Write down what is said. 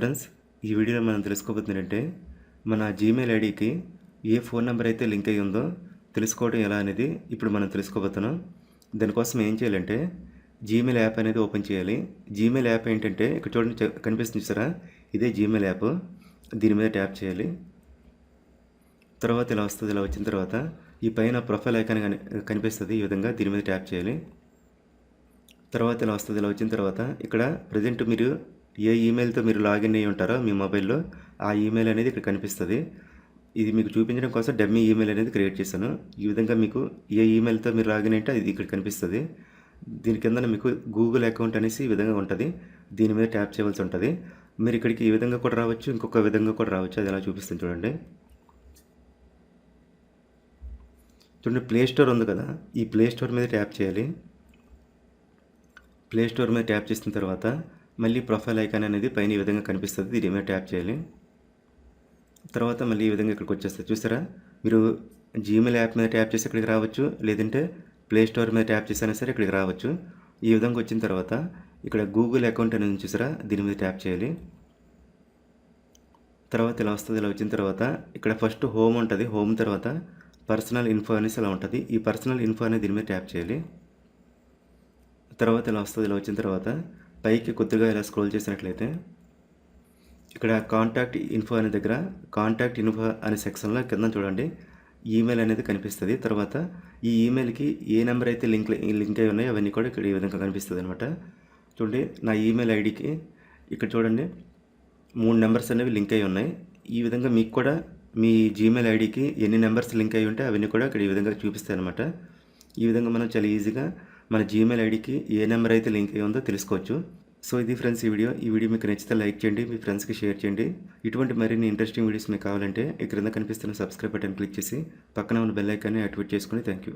Friends ఈ వీడియోలో మనం తెలుసుకోబోతుంది ఏంటంటే మన జీమెయిల్ ఐడికి ఏ ఫోన్ నెంబర్ అయితే లింక్ అయ్యి ఉందో తెలుసుకోవడం ఎలా అనేది ఇప్పుడు మనం తెలుసుకోబోతున్నాం. దానికోసం ఏం చేయాలంటే జీమెయిల్ యాప్ అనేది ఓపెన్ చేయాలి. జీమెయిల్ యాప్ ఏంటంటే ఇక్కడ చూడండి కనిపిస్తుంది చూసారా? ఇదే జీమెయిల్ యాప్. దీని మీద ట్యాప్ చేయాలి. తర్వాత ఇలా వస్తుంది ఇలా వచ్చిన తర్వాత ఈ పైన ప్రొఫైల్ ఐకాన్ కనిపిస్తుంది ఈ విధంగా దీని మీద ట్యాప్ చేయాలి. తర్వాత ఇలా వస్తుంది ఇలా వచ్చిన తర్వాత ఇక్కడ ప్రజెంట్ మీరు ఏ ఈమెయిల్తో మీరు లాగిన్ అయ్యి ఉంటారో మీ మొబైల్లో ఆ ఈమెయిల్ అనేది ఇక్కడ కనిపిస్తుంది. ఇది మీకు చూపించడం కోసం డమ్మీ ఈమెయిల్ అనేది క్రియేట్ చేశాను. ఈ విధంగా మీకు ఏ ఈమెయిల్తో మీరు లాగిన్ అయితే ఇది ఇక్కడ కనిపిస్తుంది. దీని కింద మీకు గూగుల్ అకౌంట్ అనేసి ఈ విధంగా ఉంటుంది. దీని మీద ట్యాప్ చేయవలసి ఉంటుంది. మీరు ఇక్కడికి ఈ విధంగా కూడా రావచ్చు ఇంకొక విధంగా కూడా రావచ్చు. అది ఎలా చూపిస్తుంది చూడండి. చూడండి ప్లే స్టోర్ ఉంది కదా. ఈ ప్లే స్టోర్ మీద ట్యాప్ చేయాలి. ప్లే స్టోర్ మీద ట్యాప్ చేసిన తర్వాత మళ్ళీ ప్రొఫైల్ ఐకాన్ అనేది పైన ఈ విధంగా కనిపిస్తుంది. దీని మీద ట్యాప్ చేయాలి? తర్వాత మళ్ళీ ఈ విధంగా ఇక్కడికి వచ్చేస్తుంది. చూసారా? మీరు జీమెయిల్ యాప్ మీద ట్యాప్ చేసి ఇక్కడికి రావచ్చు. లేదంటే ప్లే స్టోర్ మీద ట్యాప్ చేసినా సరే ఇక్కడికి రావచ్చు. ఈ విధంగా వచ్చిన తర్వాత ఇక్కడ గూగుల్ అకౌంట్ అనేది చూసారా? దీని మీద ట్యాప్ చేయాలి. తర్వాత ఇలా వస్తుంది ఇలా వచ్చిన తర్వాత ఇక్కడ ఫస్ట్ హోమ్ ఉంటుంది. హోమ్ తర్వాత పర్సనల్ ఇన్ఫో అనేసి ఇలా ఉంటుంది. ఈ పర్సనల్ ఇన్ఫో అనేది దీని మీద ట్యాప్ చేయాలి. తర్వాత ఇలా వస్తుంది ఇలా వచ్చిన తర్వాత పైకి కొద్దిగా ఇలా స్క్రోల్ చేసినట్లయితే ఇక్కడ కాంటాక్ట్ ఇన్ఫో అనే దగ్గర కాంటాక్ట్ ఇన్ఫో అనే సెక్షన్లో కింద చూడండి ఈమెయిల్ అనేది కనిపిస్తుంది. తర్వాత ఈ ఈమెయిల్కి ఏ నెంబర్ అయితే లింక్ లింక్ అయి ఉన్నాయో అవన్నీ కూడా ఇక్కడ ఈ విధంగా కనిపిస్తుంది అనమాట చూడండి నా ఈమెయిల్ ఐడికి ఇక్కడ చూడండి మూడు నెంబర్స్ అనేవి లింక్ అయి ఉన్నాయి. ఈ విధంగా మీకు కూడా మీ జీమెయిల్ ఐడికి ఎన్ని నెంబర్స్ లింక్ అయి ఉంటే అవన్నీ కూడా ఇక్కడ ఈ విధంగా చూపిస్తాయి అనమాట ఈ విధంగా మనం చాలా ఈజీగా మన జీమెయిల్ ఐడికి ఏ నెంబర్ అయితే లింక్ అయ్యి ఉందో తెలుసుకోవచ్చు. సో ఇది ఫ్రెండ్స్ ఈ వీడియో. ఈ వీడియో మీకు నచ్చితే లైక్ చేయండి మీ ఫ్రెండ్స్కి షేర్ చేయండి. ఇటువంటి మరిన్ని ఇంట్రెస్టింగ్ వీడియోస్ మీకు కావాలంటే ఈ క్రింద కనిపిస్తున్న సబ్స్క్రైబ్ బటన్ క్లిక్ చేసి పక్కన ఉన్న బెల్ ఐకాన్ని యాక్టివేట్ చేసుకుని థ్యాంక్ యూ